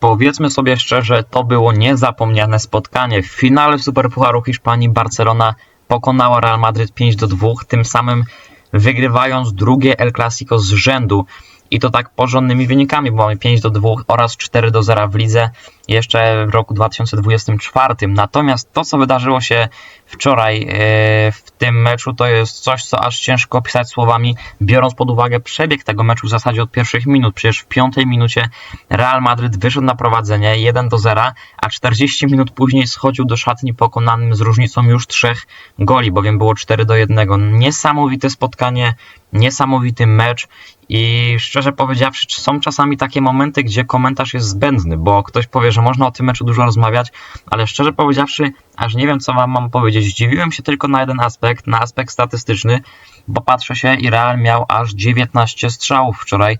Powiedzmy sobie szczerze, to było niezapomniane spotkanie. W finale Superpucharu Hiszpanii Barcelona pokonała Real Madryt 5 do 2, tym samym wygrywając drugie El Clasico z rzędu i to tak porządnymi wynikami, bo mamy 5 do 2 oraz 4 do 0 w lidze jeszcze w roku 2024. Natomiast to, co wydarzyło się wczoraj e, w tym meczu, to jest coś, co aż ciężko opisać słowami, biorąc pod uwagę przebieg tego meczu w zasadzie od pierwszych minut. Przecież w piątej minucie Real Madryt wyszedł na prowadzenie 1 do 0, a 40 minut później schodził do szatni pokonanym z różnicą już trzech goli, bowiem było 4 do 1. Niesamowite spotkanie, niesamowity mecz i szczerze powiedziawszy, są czasami takie momenty, gdzie komentarz jest zbędny, bo ktoś powie, że można o tym meczu dużo rozmawiać, ale szczerze powiedziawszy, aż nie wiem, co wam mam powiedzieć. Zdziwiłem się tylko na jeden aspekt, na aspekt statystyczny, bo patrzę się i Real miał aż 19 strzałów wczoraj.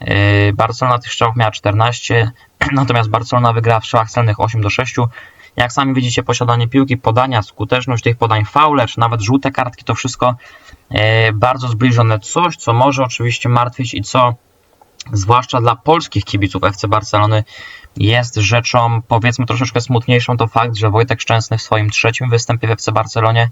Yy, Barcelona tych strzałów miała 14, natomiast Barcelona wygrała w strzałach celnych 8 do 6. Jak sami widzicie, posiadanie piłki, podania, skuteczność tych podań, faule, czy nawet żółte kartki, to wszystko E, bardzo zbliżone. Coś, co może oczywiście martwić i co zwłaszcza dla polskich kibiców FC Barcelony jest rzeczą powiedzmy troszeczkę smutniejszą to fakt, że Wojtek Szczęsny w swoim trzecim występie w FC Barcelonie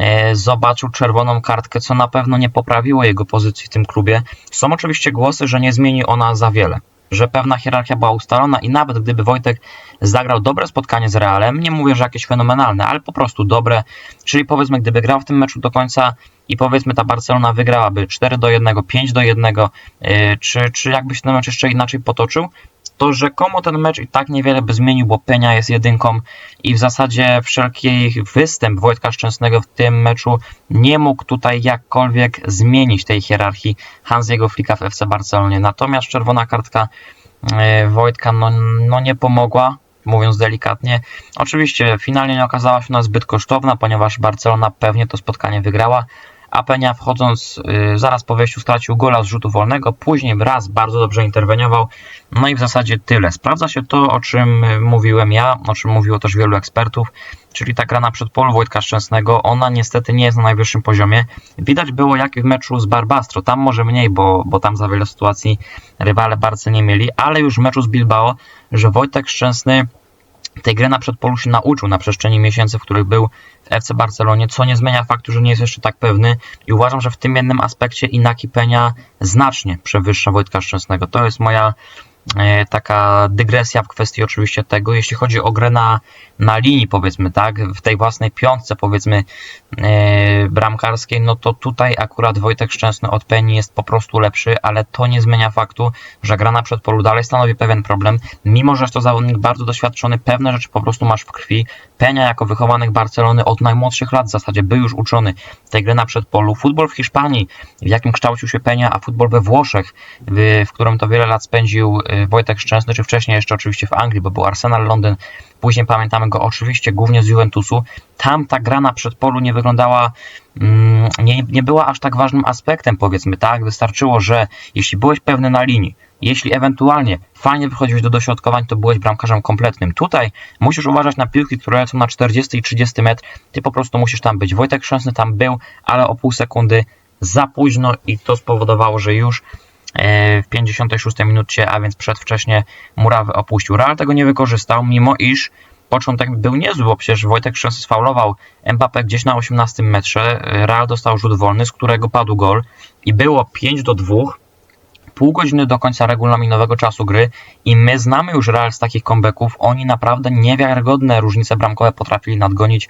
e, zobaczył czerwoną kartkę, co na pewno nie poprawiło jego pozycji w tym klubie. Są oczywiście głosy, że nie zmieni ona za wiele że pewna hierarchia była ustalona i nawet gdyby Wojtek zagrał dobre spotkanie z Realem, nie mówię, że jakieś fenomenalne, ale po prostu dobre, czyli powiedzmy, gdyby grał w tym meczu do końca i powiedzmy ta Barcelona wygrałaby 4 do 1, 5 do 1, yy, czy, czy jakby się ten mecz jeszcze inaczej potoczył, to rzekomo ten mecz i tak niewiele by zmienił, bo Penia jest jedynką i w zasadzie wszelki występ Wojtka Szczęsnego w tym meczu nie mógł tutaj jakkolwiek zmienić tej hierarchii Hansiego Flicka w FC Barcelonie. Natomiast czerwona kartka yy, Wojtka no, no nie pomogła, mówiąc delikatnie. Oczywiście finalnie nie okazała się ona zbyt kosztowna, ponieważ Barcelona pewnie to spotkanie wygrała, a Penia wchodząc y, zaraz po wejściu stracił gola z rzutu wolnego, później raz bardzo dobrze interweniował, no i w zasadzie tyle. Sprawdza się to, o czym mówiłem ja, o czym mówiło też wielu ekspertów, czyli ta gra na przedpolu Wojtka Szczęsnego, ona niestety nie jest na najwyższym poziomie. Widać było jak w meczu z Barbastro, tam może mniej, bo, bo tam za wiele sytuacji rywale bardzo nie mieli, ale już w meczu z Bilbao, że Wojtek Szczęsny tej gry na przedpolu się nauczył na przestrzeni miesięcy, w których był w FC Barcelonie, co nie zmienia faktu, że nie jest jeszcze tak pewny i uważam, że w tym jednym aspekcie Inaki Penia znacznie przewyższa Wojtka Szczęsnego. To jest moja taka dygresja w kwestii oczywiście tego, jeśli chodzi o grę na, na linii powiedzmy, tak, w tej własnej piątce powiedzmy e, bramkarskiej, no to tutaj akurat Wojtek Szczęsny od Peni jest po prostu lepszy, ale to nie zmienia faktu, że gra na przedpolu dalej stanowi pewien problem, mimo że jest to zawodnik bardzo doświadczony, pewne rzeczy po prostu masz w krwi. Penia jako wychowanych Barcelony od najmłodszych lat w zasadzie był już uczony tej gry na przedpolu. Futbol w Hiszpanii, w jakim kształcił się Penia, a futbol we Włoszech, w, w którym to wiele lat spędził e, Wojtek Szczęsny, czy wcześniej jeszcze oczywiście w Anglii, bo był Arsenal Londyn, później pamiętamy go oczywiście głównie z Juventusu. Tam ta gra na przedpolu nie wyglądała, mm, nie, nie była aż tak ważnym aspektem, powiedzmy, tak? Wystarczyło, że jeśli byłeś pewny na linii, jeśli ewentualnie fajnie wychodziłeś do dośrodkowań, to byłeś bramkarzem kompletnym. Tutaj musisz uważać na piłki, które lecą na 40 i 30 metr. Ty po prostu musisz tam być. Wojtek Szczęsny tam był, ale o pół sekundy za późno i to spowodowało, że już w 56 minucie, a więc przedwcześnie Murawę opuścił. Real tego nie wykorzystał, mimo iż początek był niezły, bo przecież Wojtek Szczęsny sfaulował Mbappé gdzieś na 18 metrze, Real dostał rzut wolny, z którego padł gol i było 5 do 2, pół godziny do końca regulaminowego czasu gry i my znamy już Real z takich comebacków, oni naprawdę niewiarygodne różnice bramkowe potrafili nadgonić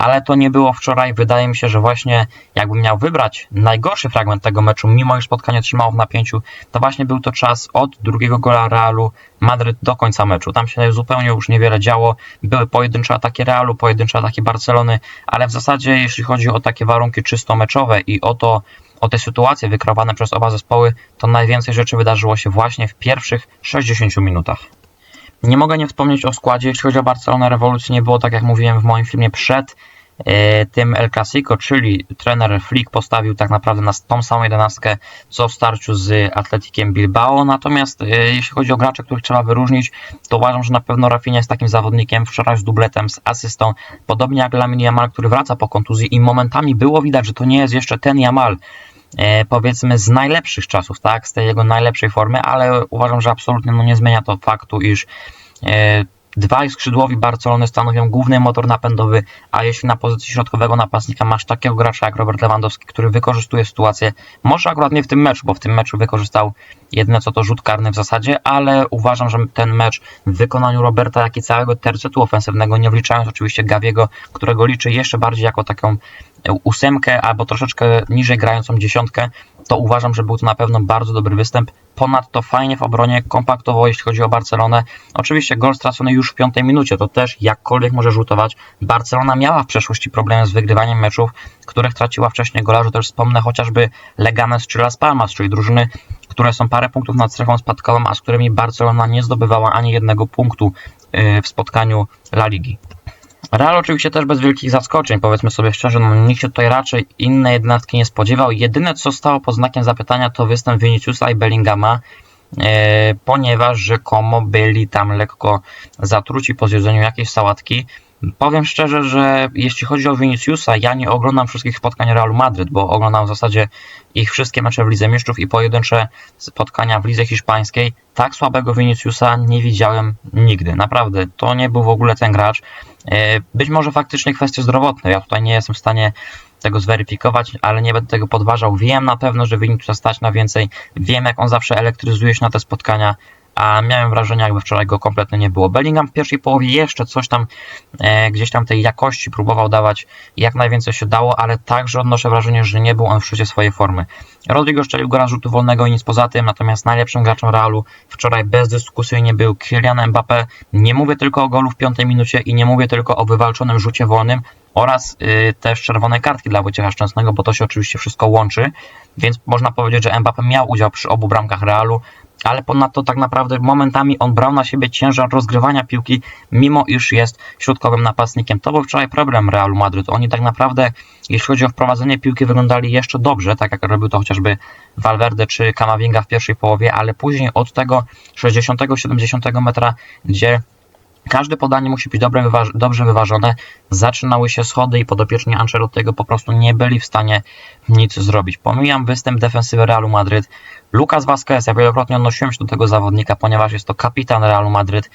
ale to nie było wczoraj. Wydaje mi się, że właśnie jakbym miał wybrać najgorszy fragment tego meczu, mimo iż spotkanie trzymało w napięciu, to właśnie był to czas od drugiego gola Realu Madryt do końca meczu. Tam się zupełnie już niewiele działo. Były pojedyncze ataki Realu, pojedyncze ataki Barcelony, ale w zasadzie jeśli chodzi o takie warunki czysto meczowe i o to, o te sytuacje wykreowane przez oba zespoły, to najwięcej rzeczy wydarzyło się właśnie w pierwszych 60 minutach. Nie mogę nie wspomnieć o składzie. Jeśli chodzi o Barcelonę, rewolucji nie było, tak jak mówiłem w moim filmie przed e, tym El Clasico, czyli trener Flick postawił tak naprawdę na tą samą jedenastkę, co w starciu z Atletikiem Bilbao. Natomiast e, jeśli chodzi o graczy, których trzeba wyróżnić, to uważam, że na pewno Rafinha jest takim zawodnikiem wczoraj z dubletem, z asystą, podobnie jak Lamine Yamal, który wraca po kontuzji i momentami było widać, że to nie jest jeszcze ten Yamal, powiedzmy z najlepszych czasów, tak, z tej jego najlepszej formy, ale uważam, że absolutnie no, nie zmienia to faktu, iż e, Dwaj skrzydłowi Barcelony stanowią główny motor napędowy, a jeśli na pozycji środkowego napastnika masz takiego gracza jak Robert Lewandowski, który wykorzystuje sytuację, może akurat nie w tym meczu, bo w tym meczu wykorzystał jedyne co to rzut karny w zasadzie, ale uważam, że ten mecz w wykonaniu Roberta, jak i całego tercetu ofensywnego, nie wliczając oczywiście Gawiego, którego liczy jeszcze bardziej jako taką ósemkę albo troszeczkę niżej grającą dziesiątkę, to uważam, że był to na pewno bardzo dobry występ. Ponadto fajnie w obronie, kompaktowo jeśli chodzi o Barcelonę. Oczywiście gol stracony już w piątej minucie, to też jakkolwiek może rzutować. Barcelona miała w przeszłości problemy z wygrywaniem meczów, których traciła wcześniej golarzu. Też wspomnę chociażby Leganes czy Las Palmas, czyli drużyny, które są parę punktów nad strefą spadkową, a z którymi Barcelona nie zdobywała ani jednego punktu y, w spotkaniu La Ligi. Real oczywiście też bez wielkich zaskoczeń, powiedzmy sobie szczerze, no nikt się tutaj raczej innej jedenastki nie spodziewał. Jedyne co stało pod znakiem zapytania to występ Viniciusa i Bellingama, e, ponieważ rzekomo byli tam lekko zatruci po zjedzeniu jakiejś sałatki. Powiem szczerze, że jeśli chodzi o Viniciusa, ja nie oglądam wszystkich spotkań Realu Madryt, bo oglądam w zasadzie ich wszystkie mecze w Lidze Mistrzów i pojedyncze spotkania w Lidze Hiszpańskiej. Tak słabego Viniciusa nie widziałem nigdy. Naprawdę, to nie był w ogóle ten gracz. E, być może faktycznie kwestie zdrowotne. Ja tutaj nie jestem w stanie tego zweryfikować, ale nie będę tego podważał. Wiem na pewno, że Viniciusa stać na więcej. Wiem, jak on zawsze elektryzuje się na te spotkania a miałem wrażenie, jakby wczoraj go kompletnie nie było. Bellingham w pierwszej połowie jeszcze coś tam, e, gdzieś tam tej jakości próbował dawać jak najwięcej się dało, ale także odnoszę wrażenie, że nie był on w szczycie swojej formy. Rodrigo szczelił go na rzutu wolnego i nic poza tym, natomiast najlepszym graczem Realu wczoraj bezdyskusyjnie był Kylian Mbappé. Nie mówię tylko o golu w piątej minucie i nie mówię tylko o wywalczonym rzucie wolnym, oraz y, też czerwone kartki dla Wojciecha Szczęsnego, bo to się oczywiście wszystko łączy, więc można powiedzieć, że Mbappé miał udział przy obu bramkach Realu, ale ponadto tak naprawdę momentami on brał na siebie ciężar rozgrywania piłki, mimo iż jest środkowym napastnikiem. To był wczoraj problem Realu Madryt. Oni tak naprawdę, jeśli chodzi o wprowadzenie piłki, wyglądali jeszcze dobrze, tak jak robił to chociażby Valverde czy Kamavinga w pierwszej połowie, ale później od tego 60-70 metra, gdzie Każde podanie musi być dobre, dobrze wyważone. Zaczynały się schody i podopieczni Ancelottiego po prostu nie byli w stanie nic zrobić. Pomijam występ defensywy Realu Madryt. Lucas Vazquez, ja wielokrotnie odnosiłem się do tego zawodnika, ponieważ jest to kapitan Realu Madryt.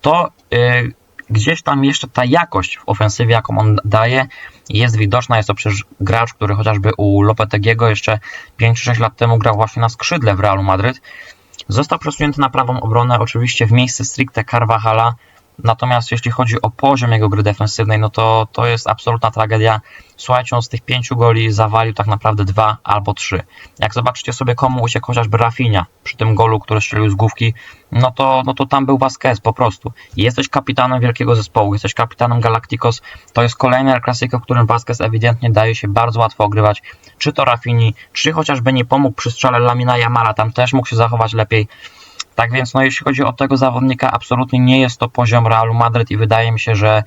To yy, gdzieś tam jeszcze ta jakość w ofensywie, jaką on daje, jest widoczna. Jest to przecież gracz, który chociażby u Lopetegiego jeszcze 5-6 lat temu grał właśnie na skrzydle w Realu Madryt. Został przesunięty na prawą obronę, oczywiście w miejsce stricte Carvajala, Natomiast jeśli chodzi o poziom jego gry defensywnej, no to to jest absolutna tragedia. Słuchajcie, on z tych pięciu goli zawalił tak naprawdę dwa albo trzy. Jak zobaczycie sobie, komu uciekł chociażby Rafinha przy tym golu, który strzelił z główki, no to, no to tam był Vasquez po prostu. Jesteś kapitanem wielkiego zespołu, jesteś kapitanem Galacticos, to jest kolejny klasyk, w którym Vasquez ewidentnie daje się bardzo łatwo ogrywać. Czy to Rafini, czy chociażby nie pomógł przy strzale Lamina Yamala, tam też mógł się zachować lepiej. Tak więc, no jeśli chodzi o tego zawodnika, absolutnie nie jest to poziom Realu Madryt i wydaje mi się, że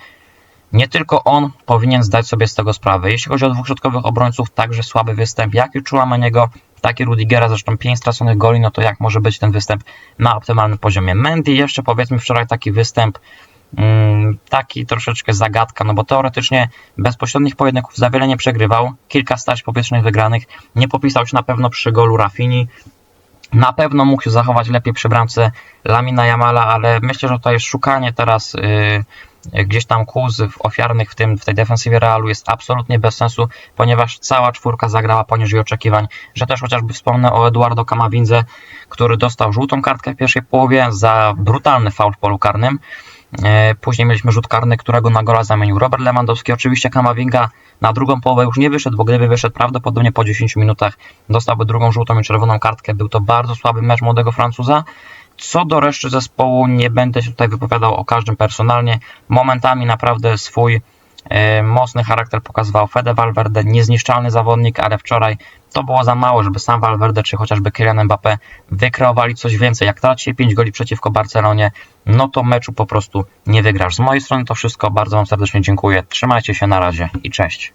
nie tylko on powinien zdać sobie z tego sprawę. Jeśli chodzi o dwóch środkowych obrońców, także słaby występ, jak i Chouamaniego, tak i Rudigera, zresztą 5 straconych goli, no to jak może być ten występ na optymalnym poziomie. Mendy jeszcze powiedzmy wczoraj taki występ, mm, taki troszeczkę zagadka, no bo teoretycznie bezpośrednich pojedynków za wiele nie przegrywał, kilka stać powietrznych wygranych, nie popisał się na pewno przy golu Rafini, na pewno mógł się zachować lepiej przy bramce Lamina Jamala, ale myślę, że jest szukanie teraz yy, gdzieś tam kłuz ofiarnych w, tym, w tej defensywie Realu jest absolutnie bez sensu, ponieważ cała czwórka zagrała poniżej oczekiwań, że też chociażby wspomnę o Eduardo Camavindze, który dostał żółtą kartkę w pierwszej połowie za brutalny faul w polu karnym. E, później mieliśmy rzut karny, którego na gola zamienił Robert Lewandowski. Oczywiście Kamavinga na drugą połowę już nie wyszedł, bo gdyby wyszedł prawdopodobnie po 10 minutach dostałby drugą żółtą i czerwoną kartkę. Był to bardzo słaby mecz młodego Francuza. Co do reszty zespołu, nie będę się tutaj wypowiadał o każdym personalnie. Momentami naprawdę swój mocny charakter pokazywał Fede Valverde, niezniszczalny zawodnik, ale wczoraj to było za mało, żeby sam Valverde czy chociażby Kylian Mbappé wykreowali coś więcej. Jak traci 5 goli przeciwko Barcelonie, no to meczu po prostu nie wygrasz. Z mojej strony to wszystko. Bardzo Wam serdecznie dziękuję. Trzymajcie się na razie i cześć.